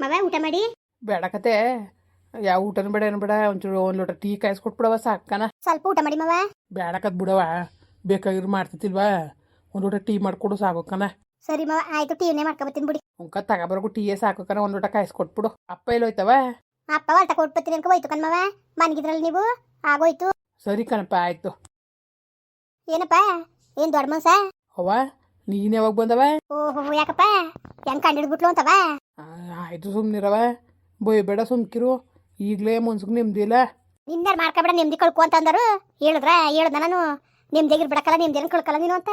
ಮವ ಊಟ ಮಾಡಿ? ಬೇಡಕತೆ ಯಾವ ಊಟನ ಬೇಡ ಏನು ಬೇಡ. ಒಂಚೂರು ಒಂದು ಲೋಟ ಟೀ ಕಾಯಿಸ್ಕೊಟ್ಬಿಡವ ಸಾಕನ. ಸ್ವಲ್ಪ ಊಟ ಮಾಡಿ ಮವ. ಬೇಡಕತ್ ಬಿಡವ ಬೇಕಾಗಿರೋ ಮಾಡ್ತಿತ್ತಿಲ್ವಾ ಒಂದು ಲೋಟ ಟೀ ಮಾಡ್ಕೊಡು ಸಾಕೋಕನ ಸರಿ ಮವ ಆಯ್ತು ಟೀನೇ ಮಾಡ್ಕೊಬತ್ತೀನಿ ಬಿಡಿ. ಉಂಕ ಟೀ ಟೀಯೇ ಸಾಕೋಕನ ಒಂದು ಲೋಟ ಕಾಯಿಸ್ಕೊಟ್ಬಿಡು. ಅಪ್ಪ ಎಲ್ಲೋಯ್ತವ? ಅಪ್ಪ ಹೊಲ್ಟ ಕೊಟ್ಬತ್ತೀನಿ ಅನ್ಕೊ ಹೋಯ್ತು ಕಣ್ಮವ ಮನ್ಗಿದ್ರಲ್ಲಿ ಮನ್ಗಿದ್ರಲ್ಲ ನೀವು? ಆಗೋಯ್ತು. ಸರಿ ಕಣಪ್ಪ ಆಯ್ತು. ಏನಪ್ಪ? ಏನ್ ದೊಡ್ಡ ಮನ್ಸ? ಅವ್ವ? ನೀನು ಯಾವಾಗ ಬಂದವ? ಓಹೋ ಯಾಕಪ್ಪ? ಹೆಂಗ್ ಕಂಡಿಡ್ಬಿಟ್ಲು ಅಂತವ? ಆಯ್ತು ಬೋಯ್ ಬೇಡ ಸುಮ್ಕಿರು. ಈಗಲೇ ಮುನ್ಸುಗ್ ನೆಮ್ಮದಿ ಇಲ್ಲ. ನಿನ್ನೆ ಮಾಡ್ಕೊಬೇಡ ನೆಮ್ಮದಿ ಕಳ್ಕೊ ಅಂತ ಅಂದರು ಹೇಳಿದ್ರ? ಹೇಳ್ದ ನಾನು. ನಿಮ್ದೇಗಿರ್ ಬಿಡಕಲ್ಲ ನೆಮ್ಮದಿಯನ್ನು ಕಳ್ಕಲ್ಲ ನೀನು ಅಂತ.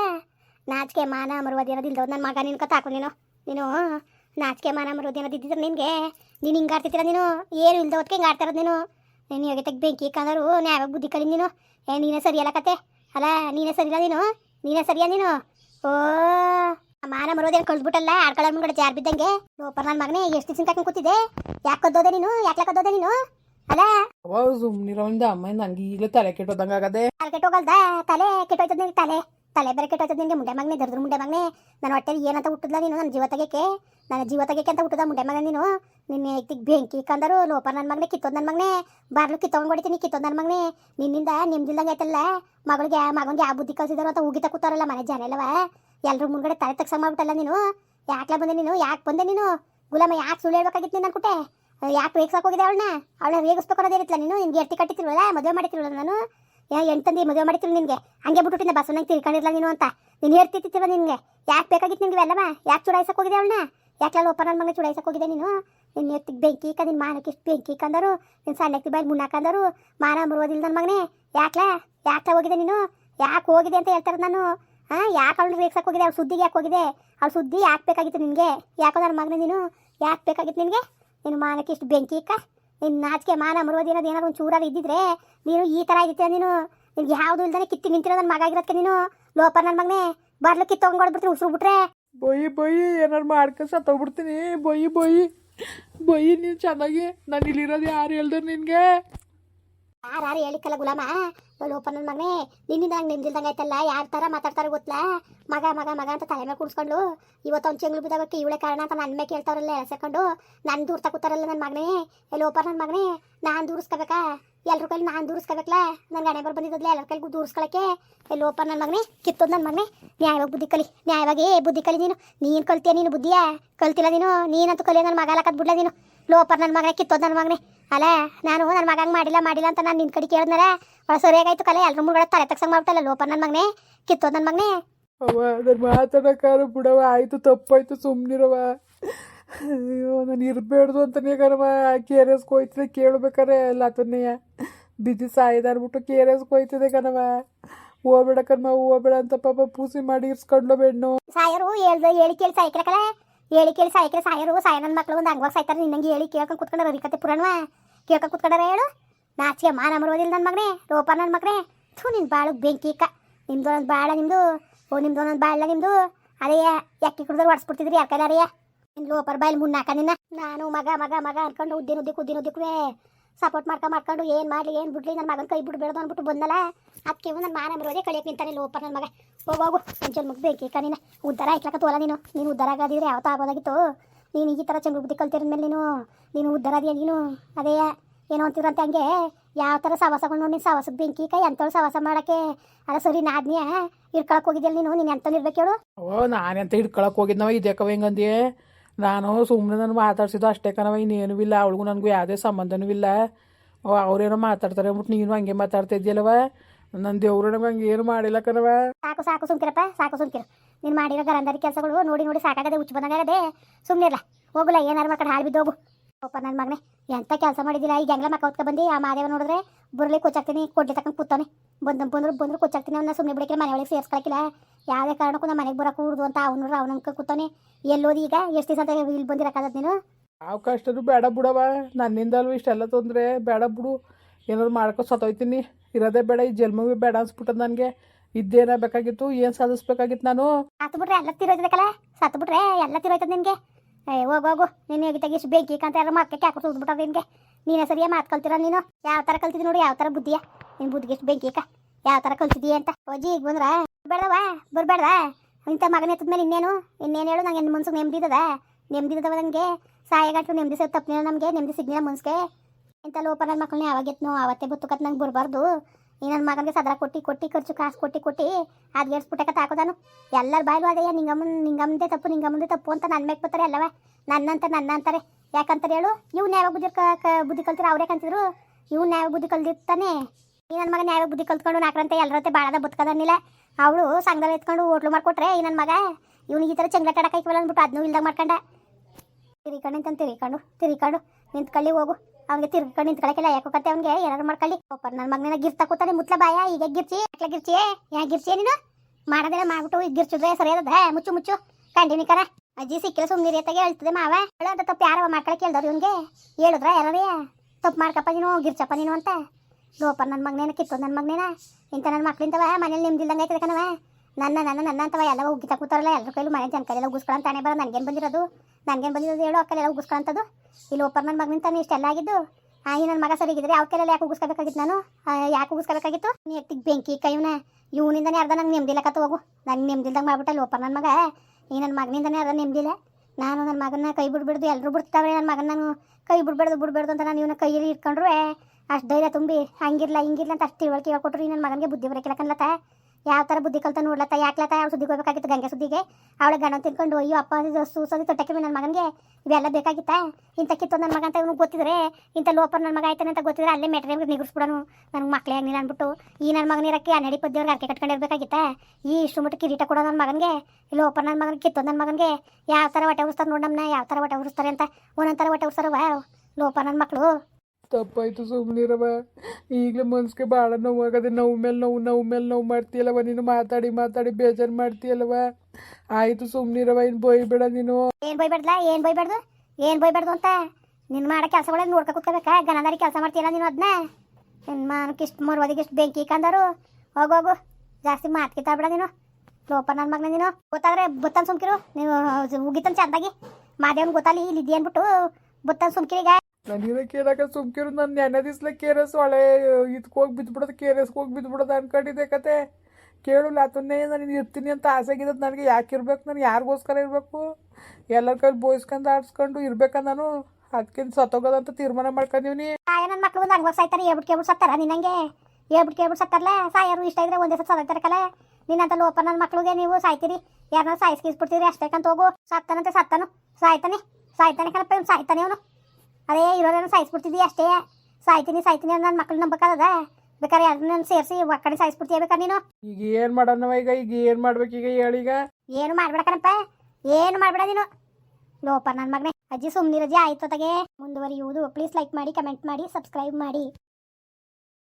ನಾಚಿಕೆ ಮಾನ ಮರುವದಿ ಇಲ್ದವ್ ನನ್ನ ಮಗ ನಿನ್ಕ ತಾಕು ನೀನು. ನೀನು ನಾಚಿಕೆ ಮಾನ ಮರುವದಿ ಏನದು ಇದ್ದಿದ್ರೆ ನಿನಗೆ. ನೀನು ಹಿಂಗೆ ಆಡ್ತಿದ್ದೀರ ನೀನು? ಏನು ಇಲ್ದ ಹೊತ್ತಿಗೆ ಹಿಂಗೆ ಆಡ್ತಾರದು ನೀನು? ನೀನು ಯೋಗ ತೆಗ್ ಬೆಂಕಿ ಕಂದರು ನ್ಯಾಯ ಬುದ್ಧಿ ಕಲಿ ನೀನು. ಏ ನೀನೇ ಸರಿಯಲ್ಲ ಕತೆ. ಅಲ್ಲ ನೀನೇ ಸರಿಯಲ್ಲ ನೀನು? ನೀನೇ ಸರಿಯಾ ನೀನು? ಓ ಮಾನ ಮರೋದೇನು ಕಳ್ಸ್ಬಿಟ್ಟಲ್ಲ ಆಡ್ಕೊಳ್ಳೋ ಮುಂಗಡೆ ಜಾರ್ ಬಿದ್ದಂಗೆ. ಲೋಪರ್ ನನ್ನ ಮಗನೇ ಎಷ್ಟು ದಿನ ತಗೊಂಡು ಕೂತಿದೆ ಯಾಕೆ ಕದ್ದೋದೆ ನೀನು? ಯಾಕೆ ಕದ್ದೋದೆ ನೀನು? ಅಲ್ಲ. ಅವ ಸುಮ್ಮನಿರವಂದ ಅಮ್ಮ ನಂಗೆ ಈಗಲೂ ತಲೆ ಕೆಟ್ಟೋದಂಗಾಗದೆ ತಲೆ ಕೆಟ್ಟೋಗಲ್ದ? ತಲೆ ಕೆಟ್ಟೋಯ್ತದ ತಲೆ. ತಲೆ ಬೇರೆ ಹಚ್ಚದ ನಿನಗೆ, ಮುಂಡೆ ಮಗನೇ ದರ್ದ್ರ ಮುಂಡೆ ಮಗನೇ. ನನ್ನ ಹೊಟ್ಟೆಲಿ ಏನಂತ ಹುಟ್ಟಿದ್ಲ ನೀನು? ನನ್ನ ಜೀವ ತೆಗೆಕೆ ನನ್ನ ಜೀವ ತೆಗೆಕೆ ಅಂತ ಹುಟ್ಟದ ಮುಂಡೆ ಮಗ ನೀನು? ನಿನ್ನೆ ಇತ್ತಿಗೆ ಬೆಂಕಿ ಕಂದರು, ಲೋಪ ನನ್ನ ಮಗನೇ, ಕಿತ್ತೋದ್ ನನ್ನ ಮಗನೇ. ಬಾರ್ಲು ಕಿತ್ತೊಂಡ್ ಹೊಡಿತೀನಿ, ಕಿತ್ತೋದ್ ನನ್ನ ಮಗನೇ. ನಿನ್ನಿಂದ ನಿಮ್ದಿಲ್ದಂಗೆ ಆಯ್ತಲ್ಲ? ಮಗಳಿಗೆ, ಮಗನಿಗೆ ಯಾವ ಬುದ್ಧಿ ಕಲ್ಸಿದಾರೋ ಅಂತ ಉಗಿತ ಕೂತಾರಲ್ಲ ಮನೆ ಜನ ಇಲ್ಲವ ಎಲ್ಲರೂ ಮುಂದ್ಗಡೆ ತಲೆ ತಗ್ಸಂಗ್ ಮಾಡ್ಬಿಟ್ಟಲ್ಲ ನೀನು? ಯಾಕೆ ಬಂದೆ ನೀನು? ಯಾಕೆ ಬಂದೆ ನೀನು? ಗುಲಾಮ ಯಾಕೆ ಸುಳ್ಳು ಹೇಳ್ಬೇಕಾಗಿತ್ತು ನೀನು ಅನ್ಕುಟ್ಟೆ ಯಾಕೆ ವೇಗ ಹೋಗಿದೆ ಅವಳನ್ನ ಅವಳನ್ನ ರೇಗಿಸ್ಬೇಕು ಅನ್ನೋದೇನಿತ್ತಲ್ಲ ನೀನು? ನಿನ್ಗೆ ಎರ್ತಿ ಕಟ್ಟಿತಿರಲ್ಲ ಮದುವೆ ಮಾಡಿತಿರಲ್ಲ ನಾನು? ಯಾ ಎಂಟಂದಿ ಮದುವೆ ಮಾಡಿತಿಲ್ಲ ನಿನಗೆ? ಹಂಗೆ ಬಿಟ್ಬಿಟ್ಟಿನ ಬಸ್ ನಂಗೆ ತಿಳ್ಕೊಂಡಿರ್ಲ ನೀನು ಅಂತ. ನೀನು ಹೇಳ್ತಿತ್ತಿಲ್ವ ನಿನಗೆ. ಯಾಕೆ ಬೇಕಾಗಿತ್ತು ನಿನಗೆ ಅಲ್ಲವ ಯಾಕೆ ಚುಡಾಯಿಸಕ್ಕೆ ಹೋಗಿದೆ ಅವಳನ್ನ? ಯಾಕೆ ಓಪನ್ ನನ್ನ ಮಗ ಚುಡಾಯಿಸಕ್ಕೆ ಹೋಗಿದೆ ನೀನು? ನಿನ್ನ ಎತ್ತಿಗೆ ಬೆಂಕಿ ಇಕ್ಕ ನಿನ್ನ ಮಾನಕ್ಕೆ ಇಷ್ಟು ಬೆಂಕಿ ಕಂದರು ನಿನ್ನ ಸಣ್ಣಕ್ಕೆ ಬಾಯಿ ಮುನ್ನಾಕಂದರು ಮಾನ ಮುರುವುದಿಲ್ಲ ನನ್ನ ಮಗನೇ. ಯಾಕ್ಲಾ? ಯಾಕೆ ಹೋಗಿದೆ ನೀನು? ಯಾಕೆ ಹೋಗಿದೆ ಅಂತ ಹೇಳ್ತಾರೆ ನಾನು? ಹಾಂ, ಯಾಕೆ ಅವಳು ರೇಕ್ಸಕ್ಕೆ ಹೋಗಿದೆ ಅವ್ಳ ಸುದ್ದಿಗೆ ಯಾಕೆ ಹೋಗಿದೆ ಅವ್ಳ ಸುದ್ದಿ ಯಾಕೆ ಬೇಕಾಗಿತ್ತು ನಿನಗೆ? ಯಾಕೋ ನನ್ನ ಮಗನೇ ನೀನು? ಯಾಕೆ ಬೇಕಾಗಿತ್ತು ನಿನಗೆ? ನಿನ್ನ ಮಾನಕ್ಕೆ ಇಷ್ಟು ಬೆಂಕಿ ಇಕ್ಕ ನಿನ್ನ ನಾಚಿಕೆ ಮಾನ ಮರುವ ದಿನದ ಏನಾದ್ರು ಒಂದು ಇದ್ದಿದ್ರೆ ನೀನು ಈ ಥರ ಇದ್ದಿತ್ತೀಯ ನೀನು ನಿನ್ಗೆ ಯಾವುದು ಇಲ್ದಾನೆ ಕಿತ್ತಿ ನಿಂತಿರೋ ನನ್ನ ಮಗ ಆಗಿರೋದಕ್ಕೆ ನೀನು ಲೋಪರ್ ನನ್ನ ಮಗನೇ. ಬರ್ಲು ಕಿತ್ತೊಂಡ್ಬಿಡ್ತೀನಿ ಉಸಿರು ಬಿಟ್ರೆ ಬೊಯ್ಯಿ ಬೊಯ್ಯಿ ಏನಾರು ಮಾಡ್ಕೊಂಡು ಸತ್ತೋಗ್ಬಿಡ್ತೀನಿ ಬೊಯ್ಯಿ ಬೊಯ್ಯಿ ಬೊಯ್ಯಿ ನೀನು ಚೆನ್ನಾಗಿ, ನಾನು ಇಲ್ಲಿರೋದು ಯಾರು ಹೇಳ್ದರು ನಿನಗೆ? ಯಾರು ಹೇಳಿಕಲ್ಲ ಗುಲಾಮ? ಲೋಪರ್ ನನ್ನ ಮಗನೇ, ನಿನ್ನಿಂದ ನಂಗೆ ನಿಮ್ದಿಲ್ದಂಗೆ ಆಯ್ತಲ್ಲ, ಯಾರ ಥರ ಮಾತಾಡ್ತಾರೆ ಗೊತ್ತಲ್ಲ ಮಗ ಮಗ ಮಗ ಅಂತ ತಲೆ ಮೇಲೆ ಕೂರಿಸ್ಕೊಂಡು ಇವತ್ತು ಒಂದು ಚೆಂಗ್ಳು ಬಿದ್ದಾಗಕ್ಕೆ ಇವಳೆ ಕಾರಣ ಅಂತ ನನ್ನ ಮೇಲೆ ಕೇಳ್ತಾವ್ರಲ್ಲ ಎಳ್ಸಕೊಂಡು ನನ್ನ ದೂರ ತಗೋತಾರಲ್ಲ ನನ್ನ ಮಗನೇ ಓಪನ್ ನನ್ನ ಮಗನೆ, ನಾನು ದೂರಿಸ್ಕೋಬೇಕಾ? ಎಲ್ರ ಕೈಲಿ ನಾನು ದೂರಿಸ್ಕೋಬೇಕಲ್ಲ ನನ್ನ ಹಣೆ ಬರ್ ಬಂದಿದ್ದಲ್ಲ ಎಲ್ಲರ ಕೈಲಿ ದೂರಿಸ್ಕೊಳಕ್ಕೆ? ಓಪನ್ ನನ್ನ ಮಗನೆ, ಕಿತ್ತೋದು ನನ್ನ ಮಗನೆ, ನ್ಯಾಯವಾಗಿ ಬುದ್ಧಿ ಕಲಿ, ನ್ಯಾಯವಾಗಿ ಬುದ್ಧಿ ಕಲಿ ನೀನು. ನೀನು ಕಲ್ತಿಯ ನೀನು ಬುದ್ಧಿಯಾ? ಕಲ್ತಿಲ್ಲ ನೀನು, ನೀನಂತೂ ಕಲಿಯ ನನ್ನ ಮಗ ಹಾಕದ್ ಬಿಡ್ಲ ನೀನು. ಲೋಪರ್ ನನ್ನ ಮಗನೇ ಕಿತ್ತೋದು ನನ್ನ ಮಗನೇ. ಅಲ್ಲ ನಾನು ನನ್ನ ಮಗ ಹಂಗೆ ಮಾಡಿಲ್ಲ ಮಾಡಿಲ್ಲ ಅಂತ ನಾನು ನಿನ್ನ ಕಡೆ ಕೇಳಿದ್ನಲ್ಲ ಒಳ ಸರಿಯಾಗಾಯ್ತು ಕಲೆ ಎಲ್ಲರೂ ಮುಂಗಡೆ ತಲೆ ತಗ್ಸಂಗ್ ಮಾಡ್ಬಿಟ್ಟಲ್ಲ ಲೋಪರ್ ನನ್ನ ಮಗನೇ? ಕಿತ್ತೋದು ನನ್ನ ಮಗನೇ? ಅವ ಅದನ್ನ ಮಾತಾಡೋಕ್ಕಾರ ಬಿಡವ ಆಯಿತು ತಪ್ಪಾಯ್ತು ಸುಮ್ಮನಿರವ ಅಯ್ಯೋ ನಾನು ಇರಬೇಡ್ದು ಅಂತನೇ ಕಣವ ಕೆ ಆರ್ ಎಸ್ಗೆ ಹೋಯ್ತದೆ ಕೇಳ್ಬೇಕಾರೆ ಎಲ್ಲ ಅದನ್ನೇ ಬಿದ್ದು ಸಾಯ್ದು ಅನ್ಬಿಟ್ಟು ಕೆ ಆರ್ ಎಸ್ಗೆ ಹೋಯ್ತದೆ ಕಣವ ಹೋಗ್ಬೇಡ ಕಣ್ಮ ಹೋಗ್ಬೇಡ ಅಂತ ಪಾಪ ಪೂಸಿ ಮಾಡಿ ಇರ್ಸ್ಕೊಂಡ್ಲು ಬೆಣ್ಣು. ಸಾಯರು ಹೇಳ್ದ ಹೇಳಿ ಕೇಳಿ ಸಾಯ್ಕಲಕಲ್ಲ ಹೇಳಿ ಕೇಳಿ ಸಾಯಕ್ರೆ ಸಾಯರು ಸಾಯ ನನ್ನ ಮಕ್ಳು ಒಂದು ಅಂಗವಾಗಿ ಸಾಯ್ತಾರೆ ನಿನ್ನಂಗೆ ಹೇಳಿ ಕೇಳ್ಕೊಂಡು ಕುತ್ಕೊಂಡ್ರೆ ಅರಿಕತೆ ಪುರಾಣವ. ಕೇಳ್ಕೊಂಡು ಕುತ್ಕೊಂಡಾರ ಹೇಳು. ನಾಚಿಗೆ ಮಾನ ಮರುವುದಿಲ್ಲ ನನ್ನ ಮಗನೇ, ರೋಪ ನನ್ನ ಮಗನೇ. ಥೂ ನಿನ್ನ ಬಾಳು ಬೆಂಕಿ ಇಕ್ಕ ನಿಮ್ದು ಬಾಳ ನಿಮ್ಮದು ಓ, ನಿಮ್ದು ಒಂದೊಂದು ಬಾಳ ನಿಮ್ಮದು ಅದೇ ಯಾಕೆ ಕುಡಿದ್ರೆ ಹೊಡ್ಸ್ಬಿಡ್ತಿದ್ರಿ ಯಾಕಲ್ಲ ಕೈಲಾರಿಯ ನಿನ್ನ ಲೋಪರ್ ಬಾಯಲ್ಲಿ ಮುನ್ನಾಕ ನಿನ್ನ. ನಾನು ಮಗ ಮಗ ಮಗ ಅನ್ಕೊಂಡು ಉದ್ದಿನ ಉದ್ದಿಕ್ಕೆ ಉದ್ದಿನ ಉದ್ದಕ್ಕೂ ಸಪೋರ್ಟ್ ಮಾಡ್ಕೊಂಡು ಮಾಡ್ಕೊಂಡು ಏನು ಮಾಡಲಿ, ಏನು ಬಿಡ್ಲಿ ನನ್ನ ಮಗನ ಕೈ ಬಿಡ್ಬೇಡ್ದು ಅಂದ್ಬಿಟ್ಟು ಬಂದಲ್ಲ? ಅದಕ್ಕೆ ನನ್ನ ಮಾನ ಮರೋದೇ ಕಳಿಯಕ್ಕೆ ನಿಂತಾನೆ ಲೋಪ ನನ್ನ ಮಗ. ಹೋಗು ಹೋಗು ಮುಗ್ಬೇಕು ಮುಗ್ ನೀನು. ಉದ್ದಾರ ಉದ್ಧಾರ ಆಯ್ತಲಕ್ಕ ತೋಲ ನೀನು. ನೀನು ಉದ್ದಾರ ಆಗಿದ್ರೆ ಯಾವತ್ತೂ ಆಗೋದಾಗಿತ್ತು. ನೀನು ಈ ಥರ ಚಂದ್ರ ಬುದ್ಧಿ ಕಲ್ತಿರ ಮೇಲೆ ನೀನು. ನೀನು ಉದ್ಧಾರ ಅದೀಯ ನೀನು? ಅದೇ, ಏನೋ ಅಂತಿರಂತೆ ಹಂಗೆ. ಯಾವ ಥರ ಸವಾಸಗಳು ನೋಡಿ ನೀನು ಸವಾಸಕ್ಕೆ ಬೆಂಕಿ, ಕೈ ಎಂಥವ್ರು ಸವಾಸ ಮಾಡೋಕ್ಕೆ. ಅಲ್ಲ ಸರಿ ನಾದ್ನಿಯ ಇರ್ಕೊಳಕ್ಕೆ ಹೋಗಿದ್ಯಲ್ಲ ನೀನು? ನೀನು ಎಂತ ಇರ್ಬೇಕು ಹೇಳು? ಓ, ನಾನೆಂತ ಹಿಡ್ಕೊಳಕ್ಕೆ ಹೋಗಿದ್ನವ? ಇದೇಕವ ಹೆಂಗಂದಿ ನಾನು ಸುಮ್ಮನೆ ನಾನು ಮಾತಾಡ್ಸಿದ್ದು ಅಷ್ಟೇ ಕಣವ ಇನ್ನೇನು ಇಲ್ಲ ಅವಳಿಗೂ ನನಗೂ ಯಾವುದೇ ಸಂಬಂಧನೂ ಇಲ್ಲ. ಅವ್ರೇನೋ ಮಾತಾಡ್ತಾರೆ ಅಂದ್ಬಿಟ್ಟು ನೀನು ಹಂಗೆ ಮಾತಾಡ್ತಾ ನನ್ನ ದೇವ್ರು ನಮ್ಗೆ ಹಂಗೆ ಏನು ಮಾಡಿಲ್ಲ ಕಣವ ಸಾಕು ಸಾಕು, ಸುಮ್ಕಿರಪ್ಪ, ಸಾಕು, ಸುಮ್ಕಿರು. ನೀನು ಮಾಡಿರೋ ಗರಂದಾರಿ ಕೆಲಸಗಳು ನೋಡಿ ನೋಡಿ ಸಾಕಾಗದೆ ಹುಚ್ಚು ಬಂದಂಗಾಗದೆ ಸುಮ್ಮನಿರಲ್ಲ ಹೋಗಲ್ಲ ಏನಾರು ಮಕ್ಕಳು ಹಾಳು ಬಿದ್ದೋಗು. ಒಪ್ಪ ನನ್ನ ಮಗನೇ ಎಂಥ ಕೆಲಸ ಮಾಡಿದ್ದಿಲ್ಲ ಈಗ ಹೆಂಗ್ಲ ಮಕ್ಕ ಹೊತ್ಕೊ ಬಂದು? ಆ ಮಾದೇವ ನೋಡಿದ್ರೆ ಬುರ್ಲಿ ಕೊಚ್ಚಾಕ್ತೀನಿ ಕೊಡ್ಲಿ ತಕ್ಕಂಗೆ ಕೂತಾನೆ ಬಂದು ಬಂದ್ರು ಬಂದ್ರು ಕೊಚ್ಚಾಕ್ತೀನಿ ಅವನ್ನ ಸುಮ್ಮನೆ ಬಿಡಕ್ಕೆ ಮನೆ ಒಳಗೆ ಸೇರ್ಸ್ಕೊಳಕಿಲ್ಲ ಯಾವುದೇ ಕಾರಣಕ್ಕೂ ನಮ್ಮ ಮನೆಗೆ ಬರೋಕೆ ಕೂಡ್ದು ಅಂತ ಅವನು ಅವನಂಕ ಕೂತಾನೆ ಎಲ್ಲೋದು ಈಗ? ಎಷ್ಟು ದಿವಸ ಅಂತ ಇಲ್ಲಿ ಬಂದಿರಕ್ಕಾಗತ್ತೆ ನೀನು? ಯಾವ ಕಷ್ಟನೂ ಬೇಡ ಬಿಡವ ನನ್ನಿಂದ ಅಲ್ವ ಇಷ್ಟೆಲ್ಲ ತೊಂದರೆ ಬೇಡ ಬಿಡು. ಏನಾದ್ರು ಮಾಡ್ಕೊ ಸತ್ತೋಯ್ತೀನಿ. ಇರೋದೇ ಬೇಡ ಈ ಜನ್ಮವೇ ಬೇಡ ಅನ್ಸ್ಬಿಟ್ಟದ ನನಗೆ. ಇದ್ದೇನ ಬೇಕಾಗಿತ್ತು ಏನು ಸಾಧಿಸ್ಬೇಕಾಗಿತ್ತು ನಾನು? ಸತ್ತು ಬಿಟ್ರೆ ಎಲ್ಲ ತಿರೋಯ್ತದಕ್ಕಲ್ಲ? ಸತ್ತು ಬಿಟ್ರೆ ಎಲ್ಲ ತಿರೋಯ್ತದ ನಿನಗೆ? ಏ ಹೋಗು ಹೋಗು. ನೀನು ಹೋಗಿ ಇಷ್ಟು ಬೆಂಕಿ ಅಂತ ಯಾರು ಮಕ್ಕಕ್ಕೆ ಹಾಕಿ ಸುದ್ಬಿಟ್ಟ ನಿನಗೆ? ನೀನೇ ಸರಿಯಾ ಮಾತು ಕಲ್ತಿರ ನೀನು? ಯಾವ ಥರ ಕಲ್ತಿದ್ದಿ ನೋಡಿ ಯಾವ ಥರ ಬುದ್ಧಿಯ? ನಿನ್ನ ಬುದ್ಧಿಗೆ ಎಷ್ಟು ಬೆಂಕಿ ಅಕ್ಕ ಯಾವ ತರ ಕಲ್ತಿದ್ದೀಯ ಅಂತ? ಅಜ್ಜಿ, ಈಗ ಬಂದ್ರ? ಬೇಡವಾ ಬರ್ಬೇಡವಾ ಇಂಥ ಮಗನ ಎತ್ತದ ಮೇಲೆ ಇನ್ನೇನು? ಇನ್ನೇನು ಹೇಳು, ನಂಗೆ ಮನ್ಸಿಗೆ ನೆಮ್ಮದಿ ಇದ್ದದ. ನೆಮ್ಮದಿದವ ನನಗೆ ಸಾಯಗಂಟು ನೆಮ್ಮದಿ ಸೇವ್ ತಪ್ಪನಿಲ್ಲ ನಮಗೆ ನೆಮ್ಮದಿ ಸಿಗ್ನಿಲ್ಲ ಮನ್ಸಿಗೆ. ಇಂಥ ಲೋಪ ನನ್ನ ಮಕ್ಕಳನ್ನ ಯಾವಾಗ ಅವತ್ತೇ ಬುತ್ತುಕತ್ ನಂಗೆ ಬರಬಾರ್ದು. ಈ ನನ್ನ ಮಗನಿಗೆ ಸದರ ಕೊಟ್ಟು ಕೊಟ್ಟು, ಖರ್ಚು ಕಾಸು ಕೊಟ್ಟು ಕೊಟ್ಟು, ಅದು ಏರ್ಸ್ಬಿಟ್ಟಕತ್ತ ತಾಕೋದಾನು ಎಲ್ಲರ ಬಾಯ್ಲು ಅದೇ ನಿಂಗಮ್ಮ ನಿಂಗಮ್ಮಂದೇ ತಪ್ಪು ನಿಂಗಮ್ಮಂದೇ ತಪ್ಪು ಅಂತ ನನ್ನ ಮೇಲೆ ಬರ್ತಾರೆ ಅಲ್ಲವ? ನನ್ನಂತ ನನ್ನ ಅಂತಾರೆ. ಯಾಕಂತಾರೆ ಹೇಳು? ಇವ್ನ ಯಾವಾಗ ಬುದ್ಧಿ ಬುದ್ಧಿ ಕಲ್ತಿರೋ ಅವ್ರೇ ಕಂತಿದ್ರು ಇವ್ನ ಯಾವಾಗ ಬುದ್ಧಿ ಕಲ್ದಿರ್ತಾನೆ ಈ ನನ್ನ ಮಗನ ಯಾವ ಬುದ್ಧಿ ಕಲ್ತ್ಕೊಂಡು ನಾಲ್ಕರಂತೆ ಎಲ್ಲರಂತೆ ಬಾಳದ ಬದುಕದನ್ನಿಲ್ಲ ಅವಳು ಸಂಘದಲ್ಲಿ ಎತ್ಕೊಂಡು ಹೋಟ್ಲು ಮಾಡ್ಕೊಟ್ರೆ ಈ ನನ್ನ ಮಗ. ಇವ್ನಿಗೆ ಈ ಥರ ಚಂಗ್ಲ ಕಡಕ ಹಾಕಿವಲ್ಲ ಅಂದ್ಬಿಟ್ಟು ಅದನ್ನೂ ಇಲ್ದಾಗ ಮಾಡ್ಕೊಂಡ. ತಿರ್ಕೊಂಡು ತಿರ್ಕೊಂಡು ತಿರ್ಕೊಂಡು ನಿಂತ್ಕೊಳ್ಳಿ ಹೋಗು. ಅವ್ನಿಗೆ ತಿರ್ಕೊಂಡು ನಿಂತ್ಕೊಳಕ್ಕೆಲ್ಲ, ಯಾಕೋ ಕತೆ ಅವ್ನಿಗೆ ಏನಾರು ಮಾಡ್ಕೊಳ್ಳಿ. ಒಪ್ಪ ನನ್ನ ಮಗನ ಗಿರ್ತಾ ಕೂತಾನೆ ಮುತ್ಲ ಬಾಯ ಈಗ ಗಿರ್ಚಿ ಅಟ್ಲ ಗಿರ್ಚಿ ಯಾ ಗಿರ್ಚಿ ನೀನು? ಮಾಡೋದೆಲ್ಲ ಮಾಡ್ಬಿಟ್ಟು ಈಗ ಗಿರ್ಚಿದ್ರೆ ಸರಿ ಅದ ಮುಚ್ಚು ಮುಚ್ಚು. ಕಂಟಿನ್ಯೂ ಕರ. ಅಜ್ಜಿ ಸಿಕ್ಕಿಲ್ಲ ಸುಮ್ಮನೆ ರೇತಾಗೆ ಹೇಳ್ತದೆ ಮಾವ. ಹೇಳೋ ಅಂತ ತಪ್ಪು ಯಾರವ ಮಾಡ್ಕೊಳಕ್ಕೆ ಹೇಳ್ದವ್ರು ಇವನಿಗೆ? ಹೇಳಿದ್ರ ಯಾರೇ ತಪ್ಪು ಮಾಡ್ಕಪ್ಪ ನೀನು, ಗಿರ್ಚಪ್ಪ ನೀನು ಅಂತ. ಲೋಪ ನನ್ನ ಮಗನೇನ ಕಿತ್ತು ನನ್ನ ಮಗನೇನ? ಇಂಥ ನನ್ನ ಮಕ್ಳಿಂದವ ಮನೇಲಿ ನಿಮ್ದಿಲ್ದಂಗೆ ಐತೆ ಕಣವ ನನ್ನ ನನ್ನ ನನ್ನ ಅಂತವ ಎಲ್ಲ ಉಗ್ಗಿತ ಕೂತಾರಲ್ಲ ಎಲ್ಲರ ಕೈಲೂ ಮನೆ ಜನ ಕೈಲೆಲ್ಲ ಉಗಿಸ್ಕೊಳ್ಳೋ ತಾನೇ ಬರೋ ನನಗೇನು ಬಂದಿರೋದು? ನನಗೇನು ಬಂದಿರೋದು ಹೇಳು ಅಕ್ಕಲೆಲ್ಲ ಉಗಿಸ್ಕೊಳ್ಳೋಂಥದ್ದು ಇಲ್ಲಿ ಒಪ್ಪರ್ ನನ್ನ ಮಗನಿಂದ ತಾನೇ ಇಷ್ಟೆಲ್ಲ ಆಗಿದ್ದು. ಈ ನನ್ನ ಮಗ ಸರಿಗಿದ್ರೆ ಯಾವ ಕೈಲೆಲ್ಲ ಯಾಕೆ ಉಗಿಸ್ಕೋಬೇಕಾಗಿತ್ತು ನಾನು? ಯಾಕೆ ಉಗಿಸ್ಕೋಬೇಕಾಗಿತ್ತು ನೀ ಎತ್ತಿಗೆ ಬೆಂಕಿ ಕೈವನ ಇವನಿಂದನೇ ಅರ್ಧ ನಂಗೆ ನೆಮ್ಮದಿಲ್ಲ ಕತ್ತ ಹೋಗು ನಂಗೆ ನೆಮ್ಮದಿಲ್ದಂಗೆ ಮಾಡ್ಬಿಟ್ಟೆ ಓಪರ್ ನನ್ನ ಮಗ. ಈ ನನ್ನ ಮಗನಿಂದನೇ ಅರ್ಧ ನೆಮ್ಮದಿಲ್ಲ ನಾನು ನನ್ನ ಮಗನ ಕೈ ಬಿಡ್ಬಿಡ್ದು ಎಲ್ಲರೂ ಬಿಡ್ತಾವೆ ನನ್ನ ಮಗನ ನಾನು. ಕೈ ಬಿಡ್ಬೇಡ್ದು ಬಿಡ್ಬೇಡ್ದು ಅಂತ ನಾನು ಇವನ ಕೈಯಲ್ಲಿ ಇಟ್ಕೊಂಡ್ರು. ಅಷ್ಟು ಧೈರ್ಯ ತುಂಬಿ, ಹಂಗಿರ್ಲ, ಹಿಂಗಿರ್ಲ ಅಂತ ಅಷ್ಟು ತಿಳುವಳಿಕೆ ಹೇಳ್ಕೊಟ್ರು ನನ್ನ ಮಗನಿಗೆ ಬುದ್ಧಿ ಬರಕಿಲ್ಲ ಕನ್ಲತ್ತ ಯಾವ ಥರ ಬುದ್ಧಿ ಕಲ್ತ ನೋಡ್ಲತ್ತ ಯಾಕ್ಲತ್ತ ಅವ್ಳು ಸುದ್ದಿಗೆ ಹೋಗ್ಬೇಕಾಗಿತ್ತು ಗಂಗೆ ಸುದ್ದಿಗೆ. ಅವಳ ಗಣ ತಿನ್ಕೊಂಡು ಅಯ್ಯೋ ಅಪ್ಪ ಸೂಸೋದು ತೊಟ್ಟಕ್ಕೆ ನನ್ನ ಮಗನಿಗೆ, ಇವೆಲ್ಲ ಬೇಕಾಗಿತ್ತ? ಇಂಥ ಕಿತ್ತು ನನ್ನ ಮಗ ಅಂತ ಇವನು ಗೊತ್ತಿದ್ರೆ, ಇಂಥ ಲೋಪರ್ ನನ್ನ ಮಗ ಆಯ್ತಾನೆ ಅಂತ ಗೊತ್ತಿದ್ರೆ ಅಲ್ಲೇ ಮೆಟ್ರೆ ನಿಗರ್ಸ್ಬಿಡೋನು. ನನಗೆ ಮಕ್ಳೇ ಆಗಿಲ್ಲ ಅಂದ್ಬಿಟ್ಟು ಈ ನನ್ನ ಮಗನ ನಡಿ ಹನ್ನೆರಡು ಪದ್ಯವ್ರಿಗೆ ಅರ್ಕೆ ಕಟ್ಕೊಂಡಿರ್ಬೇಕಾಗಿತ್ತ ಈ ಇಷ್ಟು ಮಟ್ಟ ಕಿರೀಟ ಕೊಡೋ ನನ್ನ ಮಗನಿಗೆ, ಲೋಪರ್ ನನ್ನ ಮಗನಿಗೆ ಕಿತ್ತು ನನ್ನ ಮಗನಿಗೆ, ಯಾವ ಥರ ಹೊಟ್ಟೆ ಉರಿಸ್ತಾರೆ ನೋಡಿ ಯಾವ ಥರ ಹೊಟ್ಟೆ ಉರಿಸ್ತಾರೆ ಅಂತ, ಒಂದೊಂದು ಥರ ಹೊಟ್ಟೆ ಉರಿಸ್ತಾರವ ಲೋಪ ನನ್ನ ಮಕ್ಕಳು ತಪ್ಪಾಯ್ತು ಸುಮ್ಮನಿರವ ಈಗಲೇ ಮನ್ಸಿಗೆ ಭಾಳ ನೋವಾಗದೆ, ನೋವು ಮೇಲೆ ನೋವು ನೋವು ಮೇಲೆ ನೋವು ಮಾಡ್ತೀಯಲ್ಲವ ನೀನು? ಮಾತಾಡಿ ಮಾತಾಡಿ, ಬೇಜಾರು ಮಾಡ್ತೀಯಲ್ಲವ ಆಯಿತು ಸುಮ್ಮನಿರವ ಇನ್ನು ಬೈಬೇಡ ನೀನು. ಏನು ಬೈಬಾರ್ದಲ್ಲ ಏನು ಬೈಬಾರ್ದು ಏನು ಬೈಬಾರ್ದು ಅಂತ? ನಿನ್ನ ಮಾಡೋ ಕೆಲಸಗಳನ್ನ ನೋಡ್ಕೊ ಕೂತ್ಕೋಬೇಕಾ? ಗನದಾರಿ ಕೆಲಸ ಮಾಡ್ತೀಯಲ್ಲ ನೀನು ಅದನ್ನ ನಿನ್ನ ಮಾನಕ್ಕೆ ಇಷ್ಟು ಮರ್ವಾದಿಗೆ ಇಷ್ಟು ಬೆಂಕಿ ಕಂದರು ಹೋಗೋಗು ಜಾಸ್ತಿ ಮಾತು ಕಿತ್ತಾಡ್ಬೇಡ ನೀನು. ಲೋಪ ನನ್ನ ಮಗನ ನೀನು. ಗೊತ್ತಾದ್ರೆ ಬುತ್ತನ್ ಸುಮ್ಕಿರು. ನೀವು ಉಗಿತನ್ ಚಂದಾಗಿ. ಮಾದೇವನ್ ಗೊತ್ತಲ್ಲಿ ಇಲ್ಲಿ ಇದೆ ಅಂದ್ಬಿಟ್ಟು ಬುತ್ತನ್ ಸುಮ್ಕಿರಿಗ ನನಗೆ ಕೇಳಕ ಸುಮ್ಕಿರು, ನಾನು ನೆನೆ ದಿಸ್ಲ ಕೇರಸ್ ಒಳೆ ಇದಕ್ಕೆ ಹೋಗಿ ಬಿದ್ದುಬಿಡೋದು ಕೇರಸ್ಗೆ ಹೋಗಿ ಬಿದ್ದುಬಿಡೋದು ಅನ್ಕೊಂಡಿದ್ದೆ ಕತೆ. ಕೇಳು, ಲಾತನ್ನೇ ನಾನು ಇರ್ತೀನಿ ಅಂತ ಆಸೆ ಆಗಿದ್ದದು ನನಗೆ ಯಾಕೆ ಇರ್ಬೇಕು? ನಾನು ಯಾರಿಗೋಸ್ಕರ ಇರಬೇಕು? ಎಲ್ಲರ ಕೈಲಿ ಬೋಯಿಸ್ಕೊಂಡು ಆಡಿಸ್ಕೊಂಡು ಇರ್ಬೇಕಾ ನಾನು? ಅದಕ್ಕಿಂತ ಸತ್ತೋಗೋದಂತ ತೀರ್ಮಾನ ಮಾಡ್ಕೊಂಡಿವ್ನಿ ನನ್ನ ಒಂದು ಹಂಗೆ ಸಾಯ್ತಾರೆ ಹೇಳ್ಬಿಟ್ಟು ಕೇಳ್ಬಿಟ್ಟು ಸತ್ತಾರ ನಿನ್ನಂಗೆ ಹೇಳ್ಬಿಟ್ಟು ಕೇಳ್ಬಿಟ್ಟು ಸತ್ತಾರಲ್ಲ ಸಾಯರು ಇಷ್ಟ ಇದ್ರೆ ಒಂದೇ ಸತ್ತು ಸತ್ತಾರಕಲ್ಲ ನಿನ್ನಂತ ಲೋಪ ನನ್ನ ಮಕ್ಳಿಗೆ ನೀವು ಸಾಯ್ತೀರಿ. ಯಾರನ್ನ ಸಾಯಿಸ್ಕಿಸ್ಬಿಡ್ತೀರಿ ಅಷ್ಟೇಕಂತ ಹೋಗು. ಸತ್ತಾನಂತೆ, ಸತ್ತಾನು. ಸಾಯ್ತಾನೆ. ಸಾಯ್ತಾನೆ ಕಣಪ್ಪ, ಇವ್ನು ಸಾಯ್ತಾನೆ ಅವನು. ಅದೇ ಇರೋದನ್ನು ಸಾಯಿಸ್ಬಿಡ್ತಿದ್ದಿ ಅಷ್ಟೇ. ಸಾಯ್ತೀನಿ ಸಾಯ್ತೀನಿ ನನ್ನ ಮಕ್ಳು ನಂಬಕ್ಕದ ಬೇಕಾದ್ರೆ ಯಾರನ್ನ ಸೇರಿಸಿ ಒಕ್ಕಡೆ ಸಾಯಿಸ್ಬಿಡ್ತೀಯ ಬೇಕಾ ನೀನು? ಈಗ ಏನು ಮಾಡೋಣ ಈಗ? ಈಗ ಏನು ಮಾಡ್ಬೇಕೀಗ ಹೇಳೀಗ ಏನು ಮಾಡ್ಬೇಡಕ್ಕನಪ್ಪ. ಏನು ಮಾಡ್ಬೇಡ ನೀನು. ಲೋಪ ನನ್ನ ಮಗನೇ. ಅಜ್ಜಿ ಸುಮ್ಮನಿರಜ್ಜಿ ಆಯ್ತು ತಗೆ. ಮುಂದುವರಿಯುವುದು. ಪ್ಲೀಸ್ ಲೈಕ್ ಮಾಡಿ ಕಮೆಂಟ್ ಮಾಡಿ ಸಬ್ಸ್ಕ್ರೈಬ್ ಮಾಡಿ.